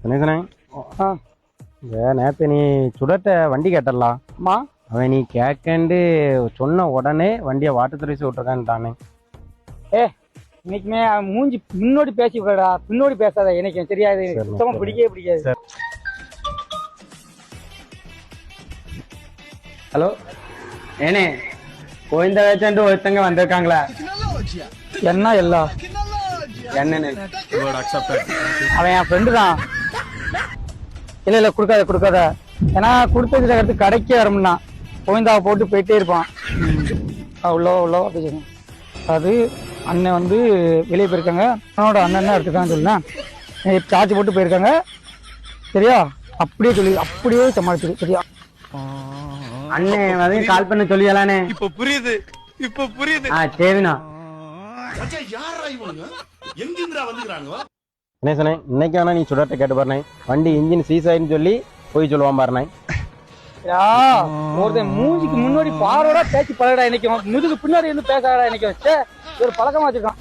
கணேசனே ஆ. இந்த நேற்று நீ சுடட்ட வண்டி கேட்டலாம் அம்மா அவன் நீ கேட்கண்டு சொன்ன உடனே வண்டியை வாட்டர் சர்வீஸ் விட்டுருக்கான்ட்டானே. ஏ இன்னைக்குமே அவன் மூஞ்சி முன்னோடி பேசி விடா பின்னோடி பேசாத. எனக்கு தெரியாது. சரி, சுத்தமா சரி. பிடிக்கவே பிடிக்காது. சரி. ஹலோ. ஏனே கோயந்த வேச்சன்ட்டு ஒருத்தங்க வந்திருக்காங்களா. என்ன எல்லாம் என்னன்னு? அவன் என் ஃப்ரெண்டு தான். இல்ல இல்ல கொடுக்காத கொடுக்காத. ஏன்னா கொடுத்ததுல அடுத்து கடைக்கே வரமுன்னா கோவிந்தாவை போட்டு போயிட்டே இருப்பான். அவ்வளோ அவ்வளோ அப்படி. அது அண்ணன் வந்து வெளியே போயிருக்காங்க. அண்ணனோட அண்ணன் எடுத்துக்கான்னு சொல்லுங்க சார்ஜ் போட்டு போயிருக்காங்க. சரியா? அப்படியே சொல்லி அப்படியே சமாளிச்சிரு சரியா? அண்ணே வந்து கால் பண்ண சொல்லியலானே இப்ப புரியுது இப்ப புரியுது. ஆ மச்சான் யாரா இவனுங்க? எங்கிருந்துடா வந்துக்கிறானுங்க கணேசனே இன்னைக்கு வேணா நீ சுடட்ட கேட்டு பாருனே வண்டி இன்ஜின் சீஸ் ஆயின்னு சொல்லி போய் சொல்லுவான் பாருனே யா ஒருத்தன் மூஞ்சிக்கு முன்னாடி பாரோட பேச்சு பழகடா இன்னைக்கு. முதுகு பின்னாடி இருந்து பேசாடா இன்னைக்கு. ஒரு பழக்கமா வச்சிருக்கான்.